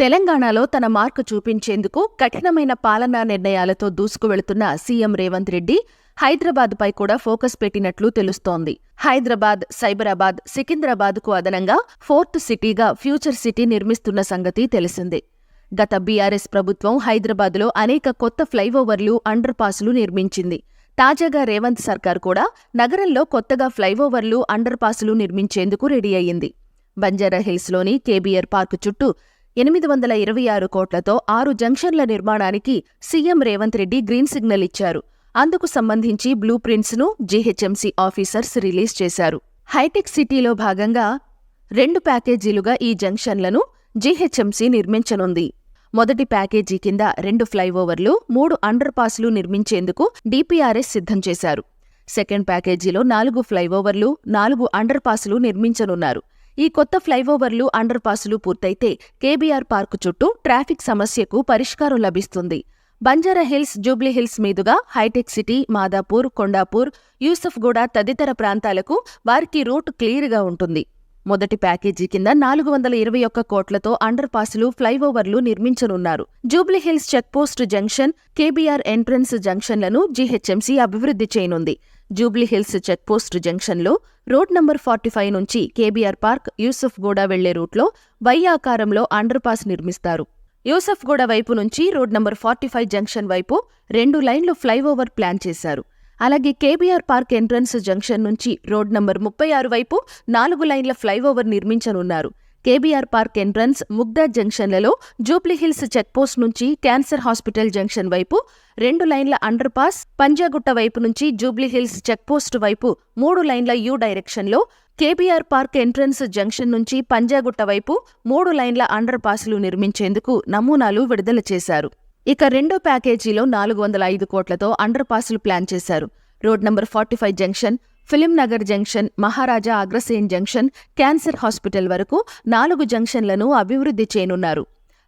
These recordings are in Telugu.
తెలంగాణలో తన మార్కు చూపించేందుకు కఠినమైన పాలనా నిర్ణయాలతో దూసుకువెళుతున్న సీఎం రేవంత్ రెడ్డి హైదరాబాద్పై కూడా ఫోకస్ పెట్టినట్లు తెలుస్తోంది. హైదరాబాద్ సైబరాబాద్ సికింద్రాబాద్కు అదనంగా ఫోర్త్ సిటీగా ఫ్యూచర్ సిటీ నిర్మిస్తున్న సంగతి తెలిసిందే. గత బీఆర్ఎస్ ప్రభుత్వం హైదరాబాద్లో అనేక కొత్త ఫ్లైఓవర్లు అండర్ పాసులు నిర్మించింది. తాజాగా రేవంత్ సర్కార్ కూడా నగరంలో కొత్తగా ఫ్లైఓవర్లు అండర్ పాసులు నిర్మించేందుకు రెడీ అయింది బంజారాహిల్స్లోని కేబీఆర్ పార్కు చుట్టూ ఎనిమిది వందల ఇరవై ఆరు కోట్లతో ఆరు జంక్షన్ల నిర్మాణానికి CM Revanth Reddy green signal ఇచ్చారు. అందుకు సంబంధించి బ్లూ ప్రింట్స్ను జీహెచ్ఎంసీ ఆఫీసర్స్ రిలీజ్ చేశారు. హైటెక్ సిటీలో భాగంగా రెండు ప్యాకేజీలుగా ఈ జంక్షన్లను జీహెచ్ఎంసీ నిర్మించనుంది. మొదటి ప్యాకేజీ కింద రెండు ఫ్లైఓవర్లు మూడు అండర్ పాస్లు నిర్మించేందుకు డిపిఆర్ఎస్ సిద్ధం చేశారు. సెకండ్ ప్యాకేజీలో నాలుగు ఫ్లైఓవర్లు నాలుగు అండర్ పాస్లు నిర్మించనున్నారు. ఈ కొత్త ఫ్లైఓవర్లు అండర్ పాసులు పూర్తయితే కేబీఆర్ పార్కు చుట్టూ ట్రాఫిక్ సమస్యకు పరిష్కారం లభిస్తుంది. బంజారాహిల్స్ జూబ్లీహిల్స్ మీదుగా హైటెక్ సిటీ మాదాపూర్ కొండాపూర్ యూసఫ్గూడ తదితర ప్రాంతాలకు వారికి రూట్ క్లియర్గా ఉంటుంది. మొదటి ప్యాకేజీ కింద నాలుగు వందల ఇరవై ఒక్క కోట్లతో అండర్ పాసులు ఫ్లైఓవర్లు నిర్మించనున్నారు. Jubilee Hills checkpost junction KBR entrance జంక్షన్లను GHMC అభివృద్ధి చేయనుంది. జూబ్లీహిల్స్ చెక్పోస్ట్ జంక్షన్లో రోడ్ నంబర్ ఫార్టీ ఫైవ్ నుంచి కేబీఆర్ పార్క్ యూసఫ్గూడ వెళ్ళే రూట్లో వై ఆకారంలో అండర్ పాస్ నిర్మిస్తారు యూసఫ్గూడ వైపు నుంచి road number forty five junction వైపు రెండు లైన్లు ఫ్లైఓవర్ ప్లాన్ చేశారు. అలాగే కేబీఆర్ పార్క్ ఎంట్రన్స్ జంక్షన్ నుంచి రోడ్ నంబర్ ముప్పై ఆరు వైపు నాలుగు లైన్ల ఫ్లైఓవర్ నిర్మించనున్నారు. కేబీఆర్ పార్క్ ఎంట్రన్స్ ముగ్దా జంక్షన్లలో జూబ్లీహిల్స్ చెక్పోస్ట్ నుంచి క్యాన్సర్ హాస్పిటల్ జంక్షన్ వైపు రెండు లైన్ల అండర్ పాస్ పంజాగుట్ట వైపు నుంచి జూబ్లీహిల్స్ చెక్పోస్ట్ వైపు మూడు లైన్ల యూ డైరెక్షన్లో కేబీఆర్ పార్క్ ఎంట్రన్స్ జంక్షన్ నుంచి పంజాగుట్ట వైపు మూడు లైన్ల అండర్ పాస్లు నిర్మించేందుకు నమూనాలు విడుదల చేశారు. ఇక రెండో ప్యాకేజీలో నాలుగు వందల ఐదు కోట్లతో అండర్ పాస్లు ప్లాన్ చేశారు. Road number forty five junction film Nagar junction Maharaja Agrasen junction cancer hospital వరకు నాలుగు జంక్షన్లను అభివృద్ధి చేయనున్నారు.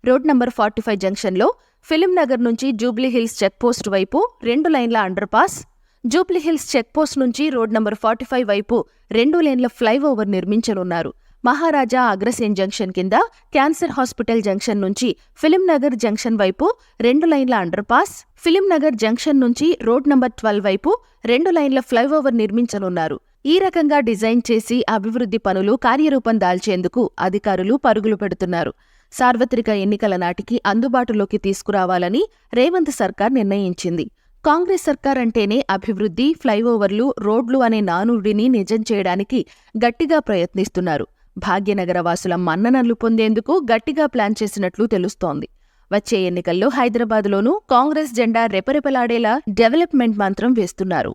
రోడ్ నంబర్ ఫార్టీ ఫైవ్ జంక్షన్లో ఫిలిం నగర్ నుంచి జూబ్లీహిల్స్ చెక్పోస్ట్ వైపు రెండు లైన్ల అండర్ పాస్ జూబ్లీహిల్స్ చెక్పోస్ట్ నుంచి రోడ్ నంబర్ ఫార్టీ ఫైవ్ వైపు రెండు లేన్ల ఫ్లైఓవర్ నిర్మించనున్నారు. మహారాజా అగ్రసేన్ జంక్షన్ కింద క్యాన్సర్ హాస్పిటల్ జంక్షన్ నుంచి ఫిలిం నగర్ జంక్షన్ వైపు రెండు లైన్ల under pass film Nagar junction నుంచి రోడ్ నంబర్ ట్వెల్వ్ వైపు రెండు లైన్ల ఫ్లైఓవర్ నిర్మించనున్నారు. ఈ రకంగా డిజైన్ చేసి అభివృద్ధి పనులు కార్యరూపం దాల్చేందుకు అధికారులు పరుగులు పెడుతున్నారు. సార్వత్రిక ఎన్నికల నాటికి అందుబాటులోకి తీసుకురావాలని రేవంత్ సర్కార్ నిర్ణయించింది. కాంగ్రెస్ సర్కార్ అంటేనే అభివృద్ధి ఫ్లైఓవర్లు రోడ్లు అనే నానుడిని నిజం చేయడానికి గట్టిగా ప్రయత్నిస్తున్నారు. భాగ్యనగర వాసుల మన్ననలు పొందేందుకు గట్టిగా ప్లాన్ చేసినట్లు తెలుస్తోంది. వచ్చే ఎన్నికల్లో హైదరాబాద్లోనూ కాంగ్రెస్ జెండా రెపరెపలాడేలా డెవలప్మెంట్ మంత్రం వేస్తున్నారు.